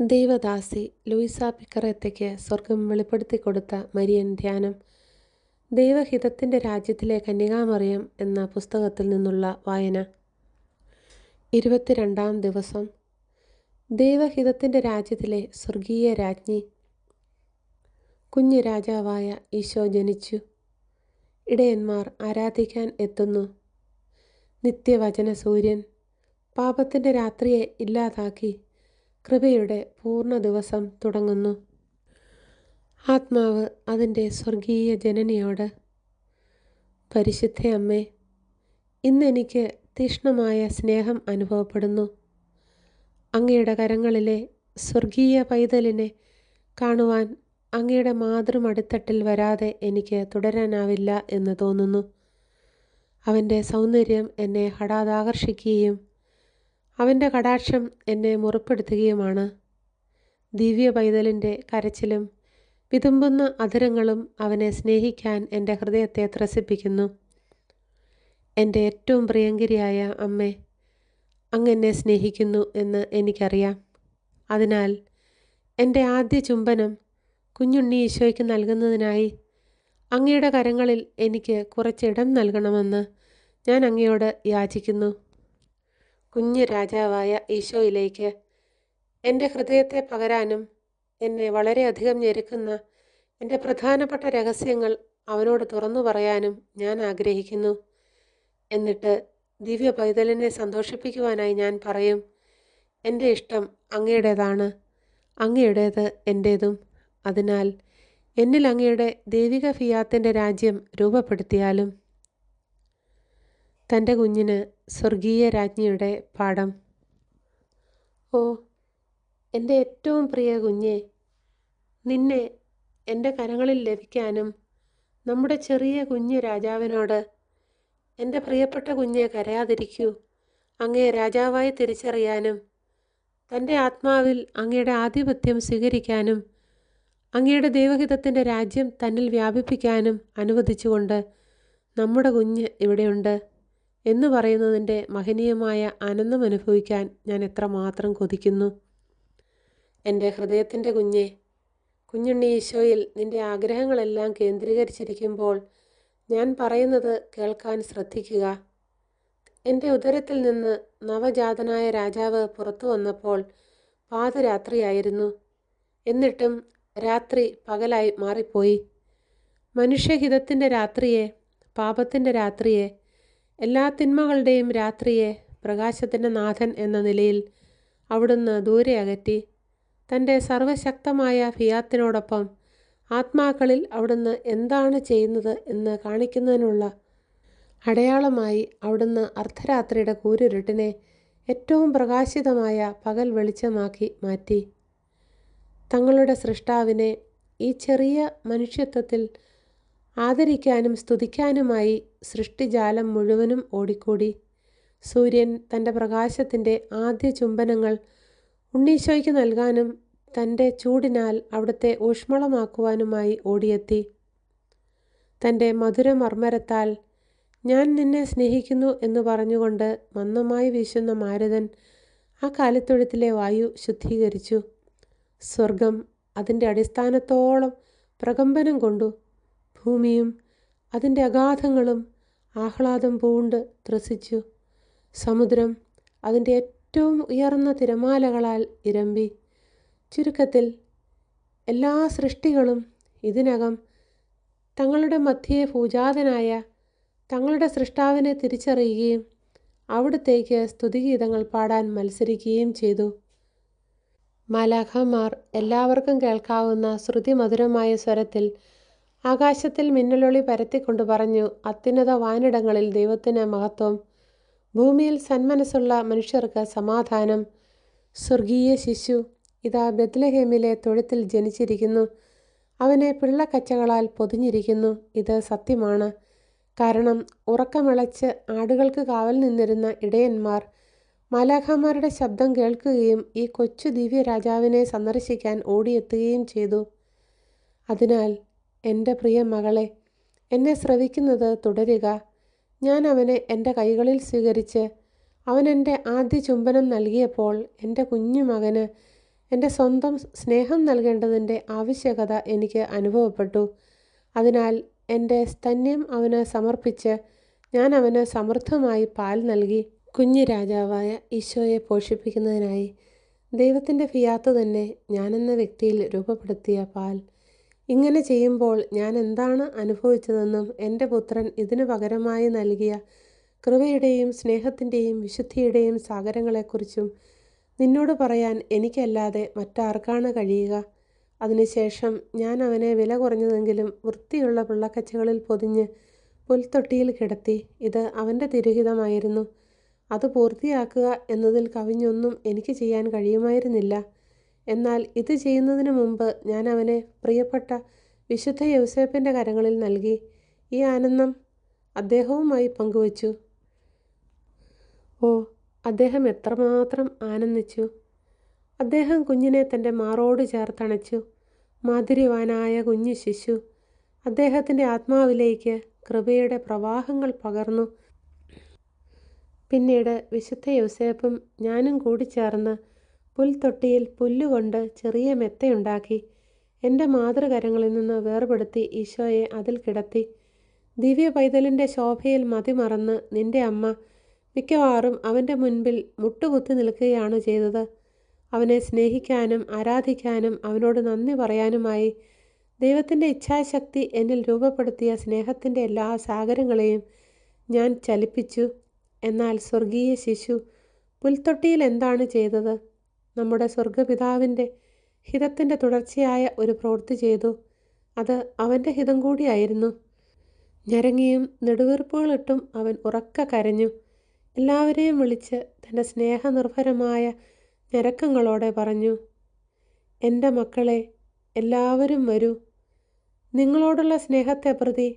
ദൈവദാസി Louisa പിക്കറത്തേക്ക് സ്വർഗം വെളിപ്പെടുത്തി കൊടുത്ത മരിയൻ ധ്യാനം. ദൈവഹിതത്തിന്റെ രാജ്യത്തിലെ കന്യകാമറിയം എന്ന പുസ്തകത്തിൽ നിന്നുള്ള വായന. ഇരുപത്തിരണ്ടാം ദിവസം. ദൈവഹിതത്തിന്റെ രാജ്യത്തിലെ സ്വർഗീയ രാജ്ഞി. കുഞ്ഞു രാജാവായ ഈശോ ജനിച്ചു. ഇടയന്മാർ ആരാധിക്കാൻ എത്തുന്നു. നിത്യവചന സൂര്യൻ പാപത്തിന്റെ രാത്രിയെ ഇല്ലാതാക്കി കൃപയുടെ പൂർണ ദിവസം തുടങ്ങുന്നു. ആത്മാവ് അതിന്റെ സ്വർഗീയ ജനനിയോട് പരിശുദ്ധ അമ്മേ ഇന്നെനിക്ക് തീഷ്ണമായ സ്നേഹം അനുഭവപ്പെടുന്നു. അങ്ങയുടെ കരങ്ങളിലെ സ്വർഗീയ പൈതലിനെ കാണുവാൻ അങ്ങയുടെ മാതൃമടിത്തട്ടിൽ വരാതെ എനിക്ക് തുടരാനാവില്ല എന്ന് തോന്നുന്നു. അവന്റെ സൗന്ദര്യം എന്നെ ഹഠാതാകർഷിക്കുകയും അവന്റെ കടാക്ഷം എന്നെ മുറിപ്പെടുത്തുകയുമാണ്. ദിവ്യ പൈതലിന്റെ കരച്ചിലും വിതുമ്പുന്ന അധരങ്ങളും അവനെ സ്നേഹിക്കാൻ എന്റെ ഹൃദയത്തെ ത്രസിപ്പിക്കുന്നു. എന്റെ ഏറ്റവും പ്രിയങ്കരിയായ അമ്മേ അങ്ങെന്നെ സ്നേഹിക്കുന്നു എന്ന് എനിക്കറിയാം. അതിനാൽ എന്റെ ആദ്യ ചുംബനം കുഞ്ഞുണ്ണി ഈശോയ്ക്ക് നൽകുന്നതിനായി അങ്ങയുടെ കരങ്ങളിൽ എനിക്ക് കുറച്ചിടം നൽകണമെന്ന് ഞാൻ അങ്ങയോട് യാചിക്കുന്നു. കുഞ്ഞു രാജാവായ ഈശോയിലേക്ക്. എന്റെ ഹൃദയത്തെ പകരാനും എന്നെ വളരെയധികം ഞെരുക്കുന്ന എന്റെ പ്രധാനപ്പെട്ട രഹസ്യങ്ങൾ അവനോട് തുറന്നു പറയാനും ഞാൻ ആഗ്രഹിക്കുന്നു. എന്നിട്ട് ദിവ്യ പൈതലിനെ സന്തോഷിപ്പിക്കുവാനായി ഞാൻ പറയും എന്റെ ഇഷ്ടം അങ്ങയുടേതാണ് അങ്ങയുടേത് എന്റേതും അതിനാൽ എന്നിൽ അങ്ങയുടെ ദൈവിക ഫിയാത്തിന്റെ രാജ്യം രൂപപ്പെടുത്തിയാലും. തന്റെ കുഞ്ഞിന് സ്വർഗീയ രാജ്ഞിയുടെ പാഠം. ഓ എന്റെ ഏറ്റവും പ്രിയ കുഞ്ഞെ നിന്നെ എന്റെ കരങ്ങളിൽ ലഭിക്കാനും നമ്മുടെ ചെറിയ കുഞ്ഞു രാജാവിനോട് എന്റെ പ്രിയപ്പെട്ട കുഞ്ഞെ കരയാതിരിക്കൂ. അങ്ങേ രാജാവായി തിരിച്ചറിയാനും തന്റെ ആത്മാവിൽ അങ്ങയുടെ ആധിപത്യം സ്വീകരിക്കാനും അങ്ങയുടെ ദൈവഹിതത്തിന്റെ രാജ്യം തന്നിൽ വ്യാപിപ്പിക്കാനും അനുവദിച്ചുകൊണ്ട് നമ്മുടെ കുഞ്ഞ് ഇവിടെയുണ്ട്. എന്ന് പറയുന്നതിന്റെ മഹനീയമായ ആനന്ദം അനുഭവിക്കാൻ ഞാൻ എത്രമാത്രം കൊതിക്കുന്നു. എന്റെ ഹൃദയത്തിന്റെ കുഞ്ഞെ കുഞ്ഞുണ്ണി ഈശോയിൽ നിന്റെ ആഗ്രഹങ്ങളെല്ലാം കേന്ദ്രീകരിച്ചിരിക്കുമ്പോൾ ഞാൻ പറയുന്നത് കേൾക്കാൻ ശ്രദ്ധിക്കുക. എന്റെ ഉദരത്തിൽ നിന്ന് നവജാതനായ രാജാവ് പുറത്തു വന്നപ്പോൾ പാതരാത്രിയായിരുന്നു എന്നിട്ടും രാത്രി പകലായി മാറിപ്പോയി. മനുഷ്യഹിതത്തിന്റെ രാത്രിയെ പാപത്തിന്റെ രാത്രിയെ എല്ലാ തിന്മകളുടെയും രാത്രിയെ പ്രകാശത്തിന്റെ നാഥൻ എന്ന നിലയിൽ അവിടുന്ന് ദൂരെ അകറ്റി തന്റെ സർവശക്തമായ ഫിയാത്തിനോടൊപ്പം ആത്മാക്കളിൽ അവിടുന്ന് എന്താണ് ചെയ്യുന്നത് എന്ന് കാണിക്കുന്നതിനുള്ള അടയാളമായി അവിടുന്ന് അർദ്ധരാത്രിയുടെ കൂരിരുട്ടിനെ ഏറ്റവും പ്രകാശിതമായ പകൽ വെളിച്ചമാക്കി മാറ്റി. തങ്ങളുടെ സൃഷ്ടാവിനെ ഈ ചെറിയ മനുഷ്യത്വത്തിൽ ആദരിക്കാനും സ്തുതിക്കാനുമായി സൃഷ്ടിജാലം മുഴുവനും ഓടിക്കൂടി. സൂര്യൻ തന്റെ പ്രകാശത്തിന്റെ ആദ്യ ചുംബനങ്ങൾ ഉണ്ണീശോയ്ക്ക് നൽകാനും തന്റെ ചൂടിനാൽ അവിടുത്തെ ഊഷ്മളമാക്കുവാനുമായി ഓടിയെത്തി. തന്റെ മധുരമർമ്മരത്താൽ ഞാൻ നിന്നെ സ്നേഹിക്കുന്നു എന്ന് പറഞ്ഞുകൊണ്ട് മന്ദമായി വീശുന്ന മാരുതൻ ആ കാലത്തൊഴുത്തിലെ വായു ശുദ്ധീകരിച്ചു. സ്വർഗം അതിന്റെ അടിസ്ഥാനത്തോളം പ്രകമ്പനം കൊണ്ടു. ഭൂമിയും അതിന്റെ അഗാധങ്ങളും ആഹ്ലാദം പൂണ്ട് ത്രസിച്ചു. സമുദ്രം അതിന്റെ ഏറ്റവും ഉയർന്ന തിരമാലകളാൽ ഇരമ്പി. ചുരുക്കത്തിൽ എല്ലാ സൃഷ്ടികളും ഇതിനകം തങ്ങളുടെ മധ്യേ പൂജാതനായ തങ്ങളുടെ സൃഷ്ടാവിനെ തിരിച്ചറിയുകയും അവിടത്തേക്ക് സ്തുതിഗീതങ്ങൾ പാടാൻ മത്സരിക്കുകയും ചെയ്തു. മാലാഖമാർ എല്ലാവർക്കും കേൾക്കാവുന്ന ശ്രുതിമധുരമായ സ്വരത്തിൽ ആകാശത്തിൽ മിന്നലൊളി പരത്തിക്കൊണ്ട് പറഞ്ഞു അത്യുന്നത വാനിടങ്ങളിൽ ദൈവത്തിന് മഹത്വം. ഭൂമിയിൽ സന്മനസ്സുള്ള മനുഷ്യർക്ക് സമാധാനം. സ്വർഗീയ ശിശു ഇതാ ബദ്ലഹേമിലെ തൊഴുത്തിൽ ജനിച്ചിരിക്കുന്നു. അവനെ പിള്ളക്കച്ചകളാൽ പൊതിഞ്ഞിരിക്കുന്നു. ഇത് സത്യമാണ്. കാരണം ഉറക്കമിളച്ച് ആടുകൾക്ക് കാവൽ നിന്നിരുന്ന ഇടയന്മാർ മാലാഖമാരുടെ ശബ്ദം കേൾക്കുകയും ഈ കൊച്ചു ദിവ്യ രാജാവിനെ സന്ദർശിക്കാൻ ഓടിയെത്തുകയും ചെയ്തു. അതിനാൽ എന്റെ പ്രിയ മകളെ എന്നെ ശ്രവിക്കുന്നത് തുടരുക. ഞാൻ അവനെ എന്റെ കൈകളിൽ സ്വീകരിച്ച് അവൻ എന്റെ ആദ്യ ചുംബനം നൽകിയപ്പോൾ എന്റെ കുഞ്ഞു മകന് എന്റെ സ്വന്തം സ്നേഹം നൽകേണ്ടതിന്റെ ആവശ്യകത എനിക്ക് അനുഭവപ്പെട്ടു. അതിനാൽ എന്റെ സ്തന്യം അവന് സമർപ്പിച്ച് ഞാൻ അവന് സമൃദ്ധമായി പാൽ നൽകി. കുഞ്ഞു രാജാവായ ഈശോയെ പോഷിപ്പിക്കുന്നതിനായി ദൈവത്തിന്റെ ഫിയാത്ത് തന്നെ ഞാനെന്ന വ്യക്തിയിൽ രൂപപ്പെടുത്തിയ പാൽ. ഇങ്ങനെ ചെയ്യുമ്പോൾ ഞാൻ എന്താണ് അനുഭവിച്ചതെന്നും എന്റെ പുത്രൻ ഇതിനു പകരമായി നൽകിയ കൃപയുടെയും സ്നേഹത്തിന്റെയും വിശുദ്ധിയുടെയും സാഗരങ്ങളെക്കുറിച്ചും നിന്നോട് പറയാൻ എനിക്കല്ലാതെ മറ്റാർക്കാണ് കഴിയുക. അതിനുശേഷം ഞാൻ അവനെ വില കുറഞ്ഞതെങ്കിലും വൃത്തിയുള്ള പിള്ളക്കച്ചകളിൽ പൊതിഞ്ഞ് പുൽത്തൊട്ടിയിൽ കിടത്തി ഇത് അവന്റെ തിരുഹിതമായിരുന്നു. അത് പൂർത്തിയാക്കുക എന്നതിൽ കവിഞ്ഞൊന്നും എനിക്ക് ചെയ്യാൻ കഴിയുമായിരുന്നില്ല. എന്നാൽ ഇത് ചെയ്യുന്നതിന് മുമ്പ് ഞാൻ അവനെ പ്രിയപ്പെട്ട വിശുദ്ധ യൗസേപ്പിന്റെ കരങ്ങളിൽ നൽകി ഈ ആനന്ദം അദ്ദേഹവുമായി പങ്കുവച്ചു. ഓ അദ്ദേഹം എത്രമാത്രം ആനന്ദിച്ചു. അദ്ദേഹം കുഞ്ഞിനെ തന്റെ മാറോട് ചേർത്തണച്ചു. മാധുര്യവാനായ കുഞ്ഞു ശിശു അദ്ദേഹത്തിന്റെ ആത്മാവിലേക്ക് കൃപയുടെ പ്രവാഹങ്ങൾ പകർന്നു. പിന്നീട് വിശുദ്ധ യൗസേപ്പും ഞാനും കൂടി ചേർന്ന് പുൽത്തൊട്ടിയിൽ പുല്ലുകൊണ്ട് ചെറിയ മെത്തയുണ്ടാക്കി എന്റെ മാതൃകരങ്ങളിൽ നിന്ന് വേർപെടുത്തി ഈശോയെ അതിൽ കിടത്തി. ദിവ്യ പൈതലിന്റെ ശോഭയിൽ മതിമറന്ന് നിന്റെ അമ്മ മിക്കവാറും അവന്റെ മുൻപിൽ മുട്ടുകുത്തി നിൽക്കുകയാണ് ചെയ്തത്. അവനെ സ്നേഹിക്കാനും ആരാധിക്കാനും അവനോട് നന്ദി പറയാനുമായി ദൈവത്തിന്റെ ഇച്ഛാശക്തി എന്നിൽ രൂപപ്പെടുത്തിയ സ്നേഹത്തിന്റെ എല്ലാ സാഗരങ്ങളെയും ഞാൻ ചലിപ്പിച്ചു. എന്നാൽ സ്വർഗീയ ശിശു പുൽത്തൊട്ടിയിൽ എന്താണ് ചെയ്തത്? നമ്മുടെ സ്വർഗപിതാവിന്റെ ഹിതത്തിന്റെ തുടർച്ചയായ ഒരു പ്രവൃത്തി ചെയ്തു. അത് അവന്റെ ഹിതം കൂടിയായിരുന്നു. ഞരങ്ങിയും നെടുവീർപ്പുകളിട്ടും അവൻ ഉറക്ക കരഞ്ഞു. എല്ലാവരെയും വിളിച്ച് തന്റെ സ്നേഹനിർഭരമായ ഞരക്കങ്ങളോടെ പറഞ്ഞു എന്റെ മക്കളെ എല്ലാവരും വരൂ. നിങ്ങളോടുള്ള സ്നേഹത്തെ പ്രതി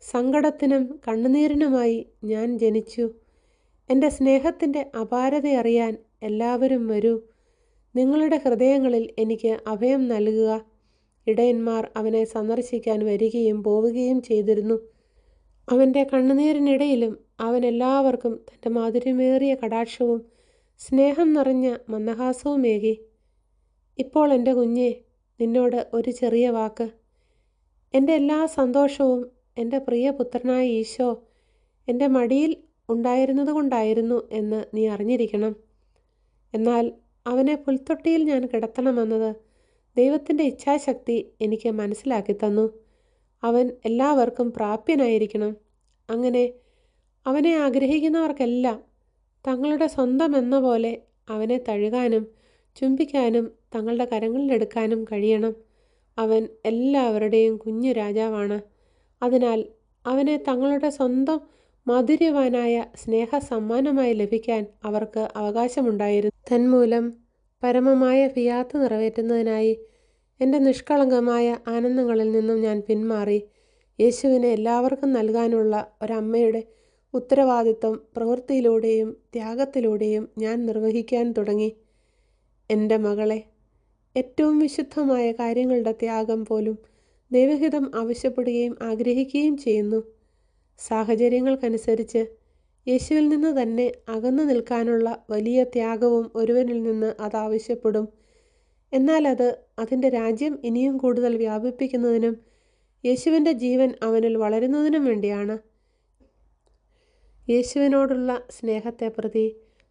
സങ്കടത്തിനും കണ്ണുനീരിനുമായി ഞാൻ ജനിച്ചു. എന്റെ സ്നേഹത്തിന്റെ അപാരത അറിയാൻ എല്ലാവരും വരൂ. നിങ്ങളുടെ ഹൃദയങ്ങളിൽ എനിക്ക് അഭയം നൽകുക. ഇടയന്മാർ അവനെ സന്ദർശിക്കാൻ വരികയും പോവുകയും ചെയ്തിരുന്നു. അവന്റെ കണ്ണുനീരിനിടയിലും അവൻ എല്ലാവർക്കും തന്റെ മാധുര്യമേറിയ കടാക്ഷവും സ്നേഹം നിറഞ്ഞ മന്ദഹാസവുമേകി. ഇപ്പോൾ എന്റെ കുഞ്ഞെ നിന്നോട് ഒരു ചെറിയ വാക്ക്. എന്റെ എല്ലാ സന്തോഷവും എന്റെ പ്രിയ പുത്രനായ ഈശോ എന്റെ മടിയിൽ ഉണ്ടായിരുന്നത് കൊണ്ടായിരുന്നു എന്ന് നീ അറിഞ്ഞിരിക്കണം. എന്നാൽ അവനെ പുൽത്തൊട്ടിയിൽ ഞാൻ കിടത്തണമെന്നത് ദൈവത്തിന്റെ ഇച്ഛാശക്തി എനിക്ക് മനസ്സിലാക്കി തന്നു. അവൻ എല്ലാവർക്കും പ്രാപ്യനായിരിക്കണം. അങ്ങനെ അവനെ ആഗ്രഹിക്കുന്നവർക്കെല്ലാം തങ്ങളുടെ സ്വന്തം എന്ന പോലെ അവനെ തഴുകാനും ചുംബിക്കാനും തങ്ങളുടെ കരങ്ങളിലെടുക്കാനും കഴിയണം. അവൻ എല്ലാവരുടെയും കുഞ്ഞു രാജാവാണ്. അതിനാൽ അവനെ തങ്ങളുടെ സ്വന്തം മാധുര്യവാനായ സ്നേഹ സമ്മാനമായി ലഭിക്കാൻ അവർക്ക് അവകാശമുണ്ടായിരുന്നു. തന്മൂലം പരമമായ ഫിയാത്ത് നിറവേറ്റുന്നതിനായി എന്റെ നിഷ്കളങ്കമായ ആനന്ദങ്ങളിൽ നിന്നും ഞാൻ പിന്മാറി യേശുവിനെ എല്ലാവർക്കും നൽകാനുള്ള ഒരമ്മയുടെ ഉത്തരവാദിത്വം പ്രവൃത്തിയിലൂടെയും ത്യാഗത്തിലൂടെയും ഞാൻ നിർവഹിക്കാൻ തുടങ്ങി. എന്റെ മകളെ ഏറ്റവും വിശുദ്ധമായ കാര്യങ്ങളുടെ ത്യാഗം പോലും ദൈവഹിതം ആവശ്യപ്പെടുകയും ആഗ്രഹിക്കുകയും ചെയ്യുന്നു. സാഹചര്യങ്ങൾക്കനുസരിച്ച് യേശുവിൽ നിന്ന് തന്നെ അകന്നു നിൽക്കാനുള്ള വലിയ ത്യാഗവും ഒരുവനിൽ നിന്ന് അതാവശ്യപ്പെടും എന്നാൽ അത് അതിന്റെ രാജ്യം ഇനിയും കൂടുതൽ വ്യാപിപ്പിക്കുന്നതിനും യേശുവിന്റെ ജീവൻ അവനിൽ വളരുന്നതിനും വേണ്ടിയാണ്. യേശുവിനോടുള്ള സ്നേഹത്തെ പ്രതി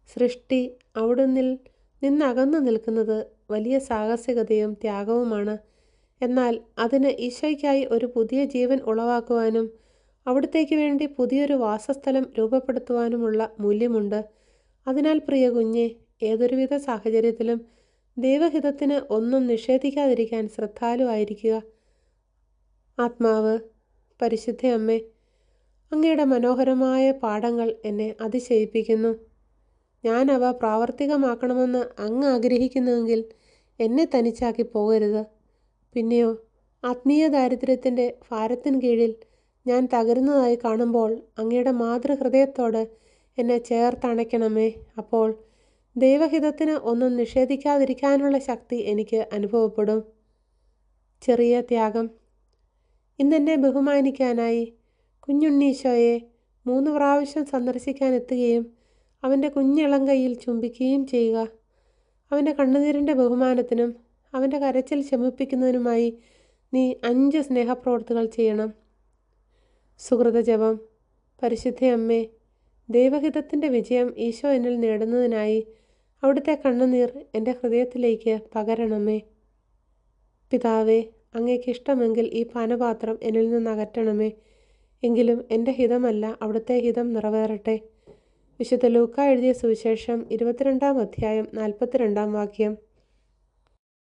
സൃഷ്ടി അവിടുന്നിൽ നിന്നകന്നു നിൽക്കുന്നത് വലിയ സാഹസികതയും ത്യാഗവുമാണ്. എന്നാൽ അതിന് ഈശോയ്ക്കായി ഒരു പുതിയ ജീവൻ ഉളവാക്കുവാനും അവിടത്തേക്ക് വേണ്ടി പുതിയൊരു വാസസ്ഥലം രൂപപ്പെടുത്തുവാനുമുള്ള മൂല്യമുണ്ട്. അതിനാൽ പ്രിയ കുഞ്ഞെ ഏതൊരുവിധ സാഹചര്യത്തിലും ദൈവഹിതത്തിന് ഒന്നും നിഷേധിക്കാതിരിക്കാൻ ശ്രദ്ധാലുവായിരിക്കുക ആത്മാവ് പരിശുദ്ധ അമ്മേ അങ്ങയുടെ മനോഹരമായ പാഠങ്ങൾ എന്നെ അതിശയിപ്പിക്കുന്നു. ഞാൻ അവ പ്രാവർത്തികമാക്കണമെന്ന് അങ്ങ് ആഗ്രഹിക്കുന്നുവെങ്കിൽ എന്നെ തനിച്ചാക്കി പോകരുത്. പിന്നെയോ ആത്മീയ ദാരിദ്ര്യത്തിന്റെ ഭാരത്തിന് കീഴിൽ ഞാൻ തകരുന്നതായി കാണുമ്പോൾ അങ്ങയുടെ മാതൃഹൃദയത്തോട് എന്നെ ചേർത്തണയ്ക്കണമേ. അപ്പോൾ ദൈവഹിതത്തിന് ഒന്നും നിഷേധിക്കാതിരിക്കാനുള്ള ശക്തി എനിക്ക് അനുഭവപ്പെടും. ചെറിയ ത്യാഗം. ഇന്നെന്നെ ബഹുമാനിക്കാനായി കുഞ്ഞുണ്ണീശോയെ മൂന്ന് പ്രാവശ്യം സന്ദർശിക്കാൻ എത്തുകയും അവന്റെ കുഞ്ഞിളം കൈയിൽ ചുംബിക്കുകയും ചെയ്യുക. അവന്റെ കണ്ണുനീരിന്റെ ബഹുമാനത്തിനും അവന്റെ കരച്ചിൽ ശമിപ്പിക്കുന്നതിനുമായി നീ അഞ്ച് സ്നേഹപ്രവർത്തികൾ ചെയ്യണം. സുഹൃത ജപം ദൈവഹിതത്തിന്റെ വിജയം ഈശോ എന്നിൽ നേടുന്നതിനായി അവിടുത്തെ കണ്ണുനീർ എന്റെ ഹൃദയത്തിലേക്ക് പകരണമേ. പിതാവേ അങ്ങേക്ക് ഇഷ്ടമെങ്കിൽ ഈ പാനപാത്രം എന്നിൽ നിന്ന് അകറ്റണമേ. എങ്കിലും എന്റെ ഹിതമല്ല അവിടുത്തെ ഹിതം നിറവേറട്ടെ. വിശുദ്ധ ലൂക്ക എഴുതിയ സുവിശേഷം ഇരുപത്തിരണ്ടാം അധ്യായം നാൽപ്പത്തിരണ്ടാം വാക്യം.